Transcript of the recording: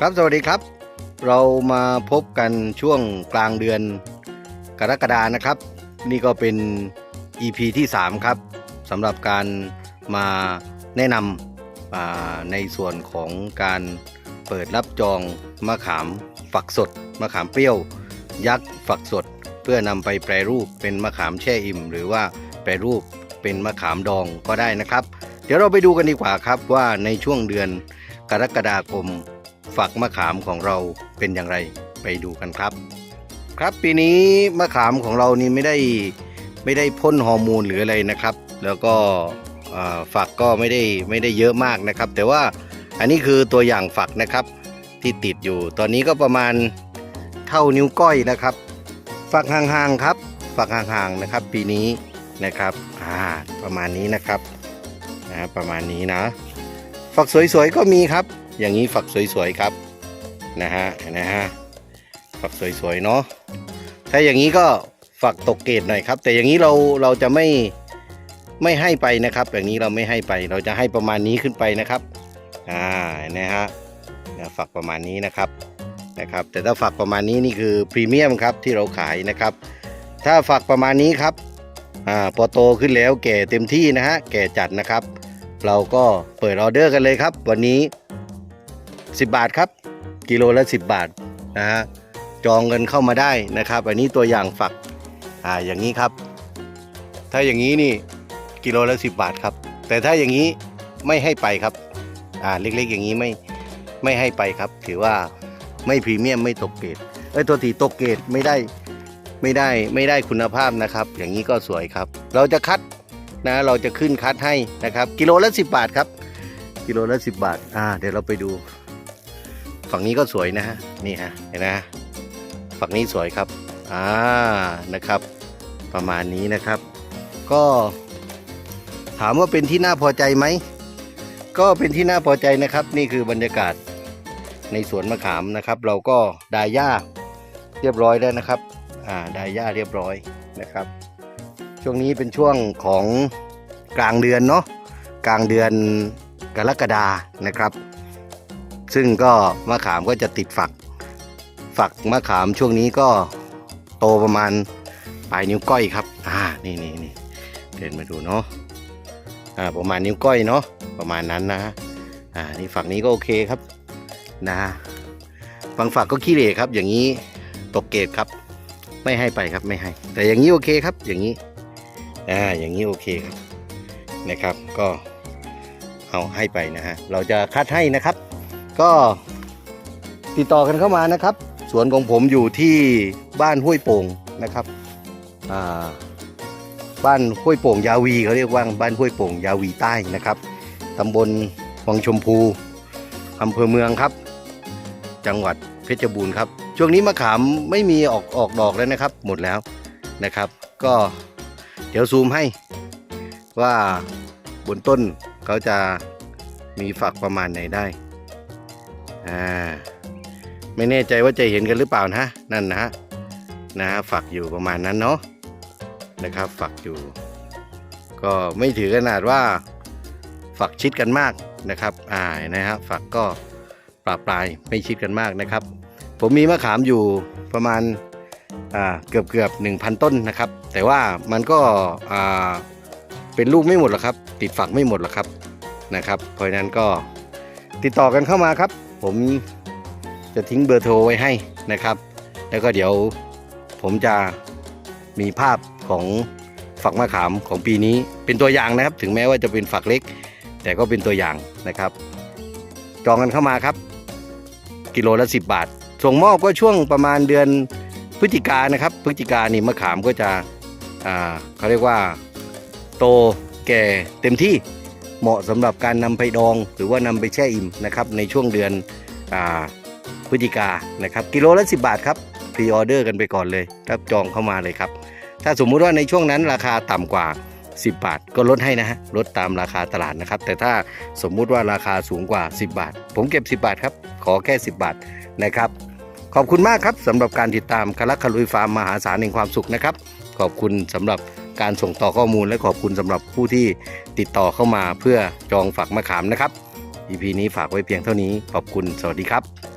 ครับสวัสดีครับ เรามาพบกันช่วงกลางเดือนกรกฎานะครับ นี่ก็เป็น EP ที่ 3 ครับสำหรับการมาแนะนำในส่วนของการเปิดรับจองมะขามฝักสดมะขามเปรี้ยว ยักษ์ฝักสด เพื่อนำไปแปรรูปเป็นมะขามแช่อิ่ม หรือว่าแปรรูปเป็นมะขามดองก็ได้นะครับ เดี๋ยวเราไปดูกันดีกว่าครับว่าในช่วงเดือนกรกฎาคม ฝักมะขามของเราเป็นอย่างไรไปดูกันครับ ครับปีนี้มะขามของเรานี่ไม่ได้ไม่ได้พ่นฮอร์โมนหรืออะไรนะครับ แล้วก็ฝักก็ไม่ได้ไม่ได้เยอะมากนะครับ แต่ว่าอันนี้คือตัวอย่างฝักนะครับที่ติดอยู่ ตอนนี้ก็ประมาณเท่านิ้วก้อยนะครับ ฝักห่างๆครับ ฝักห่างๆนะครับ ปีนี้นะครับอ่าประมาณนี้นะครับนะประมาณนี้นะฝักสวยๆก็มีครับ อย่างนี้ฝักสวยๆครับนะฮะนะฮะฝักสวยๆเนาะถ้าอย่างนี้ก็ฝักตกเกรดหน่อยครับ แต่อย่างนี้เราเราจะไม่ไม่ให้ไปนะครับอย่างนี้เราไม่ให้ไปเราจะให้ประมาณนี้ขึ้นไปนะครับอ่านะฮะฝักประมาณนี้นะครับนะครับ แต่ถ้าฝักประมาณนี้นี่คือพรีเมียมครับที่เราขายนะครับ ถ้าฝักประมาณนี้ครับอ่าพอโตขึ้นแล้วแก่เต็มที่นะฮะแก่จัดนะครับ เราก็เปิดออเดอร์กันเลยครับ วันนี้ 10 บาทครับ กิโลละ 10 บาทนะฮะจองเงินเข้ามาได้นะครับ อันนี้ตัวอย่างฝักอ่าอย่างนี้ครับ ถ้าอย่างนี้นี่กิโลละ 10 บาทครับ แต่ถ้าอย่างนี้ไม่ให้ไปครับอ่าเล็กๆ อย่างนี้ไม่ไม่ให้ไปครับ ถือว่าไม่พรีเมียมไม่ตกเกรดเอ้ยตัวตีตกเกรดไม่ได้ไม่ได้ไม่ได้คุณภาพนะครับ อย่างนี้ก็สวยครับ เราจะคัดนะเราจะขึ้นคัดให้นะครับ กิโลละ 10 บาทครับ กิโลละ 10 บาทอ่าเดี๋ยวเราไปดู ฝั่งนี้ก็สวยนะฮะนี่ฮะเห็นนะฝั่งนี้สวยครับอ่านะครับ ประมาณนี้นะครับ ก็ถามว่าเป็นที่น่าพอใจไหมก็เป็นที่น่าพอใจนะครับ นี่คือบรรยากาศในสวนมะขามนะครับ เราก็ดายหญ้าเรียบร้อยแล้วนะครับอ่าดายหญ้าเรียบร้อยนะครับ ช่วงนี้เป็นช่วงของกลางเดือนเนาะกลางเดือนกรกฎานะครับ ซึ่งก็มะขามก็จะติดฝัก ฝักมะขามช่วงนี้ก็โตประมาณปลายนิ้วก้อยครับ อ่า นี่นี่นี่เดินมาดูเนาะ อ่า ประมาณนิ้วก้อยเนาะ ประมาณนั้นนะ อ่า นี่ฝักนี้ก็โอเคครับ นะบางฝักก็ขี้เหร่ครับ อย่างนี้ตกเกรดครับ ไม่ให้ไปครับ ไม่ให้ แต่อย่างนี้โอเคครับ อย่างนี้ อ่า อย่างนี้โอเคครับ นะครับ ก็เอาให้ไปนะฮะ เราจะคัดให้นะครับ ก็ติดต่อกันเข้ามานะครับ สวนของผมอยู่ที่บ้านห้วยโป่งนะครับบ้านห้วยโป่งยาวีเขาเรียกว่าบ้านห้วยโป่งยาวีใต้นะครับตำบลวังชมพูอำเภอเมืองครับ จังหวัดเพชรบูรณ์ครับ ช่วงนี้มะขามไม่มีออกออกดอกแล้วนะครับ หมดแล้วนะครับ ก็เดี๋ยวซูมให้ว่าบนต้นเขาจะมีฝักประมาณไหนได้ อ่าไม่แน่ใจว่าจะเห็นกันหรือเปล่านะนั่นนะฮะนะฮะฝักอยู่ประมาณนั้นเนาะนะครับ ฝักอยู่ ก็ไม่ถือขนาดว่า ฝักชิดกันมากนะครับอ่านะฮะฝักก็ปลาปลายไม่ชิดกันมากนะครับ ผมมีมะขามอยู่ประมาณอ่าเกือบเกือบหนึ่งพันต้นนะครับ แต่ว่ามันก็อ่าเป็นลูกไม่หมดหรอกครับ ติดฝักไม่หมดหรอกครับนะครับ เพราะนั้นก็ติดต่อกันเข้ามาครับ ผมจะทิ้งเบอร์โทรไว้ให้นะครับ แล้วก็เดี๋ยวผมจะมีภาพของฝักมะขามของปีนี้เป็นตัวอย่างนะครับ ถึงแม้ว่าจะเป็นฝักเล็ก แต่ก็เป็นตัวอย่างนะครับ จองกันเข้ามาครับ กิโลละ 10 บาท ส่งมอบก็ช่วงประมาณเดือนพฤศจิกานะครับ พฤศจิกานี่มะขามก็จะเขาเรียกว่าโตแก่เต็มที่ เหมาะสำหรับการนำไปดอง หรือว่านำไปแช่อิ่มนะครับในช่วงเดือนพฤศจิกานะครับกิโลละ 10 บาทครับพรีออเดอร์กันไปก่อนเลยครับจองเข้ามาเลยครับ ถ้าสมมุติว่าในช่วงนั้นราคาต่ำกว่า 10 บาท ก็ลดให้นะฮะลดตามราคาตลาดนะครับ แต่ถ้าสมมุติว่าราคาสูงกว่า 10 บาท ผมเก็บ 10 บาทครับขอแค่ 10 บาทนะครับ ขอบคุณมากครับสำหรับการติดตามคารักคาลุยฟาร์มมหาศาลแห่งความสุขนะครับ ขอบคุณสำหรับ การส่งต่อข้อมูลและขอบคุณสำหรับผู้ที่ติดต่อเข้ามาเพื่อจองฝักมะขามนะครับ EP นี้ฝากไว้เพียงเท่านี้ขอบคุณสวัสดีครับ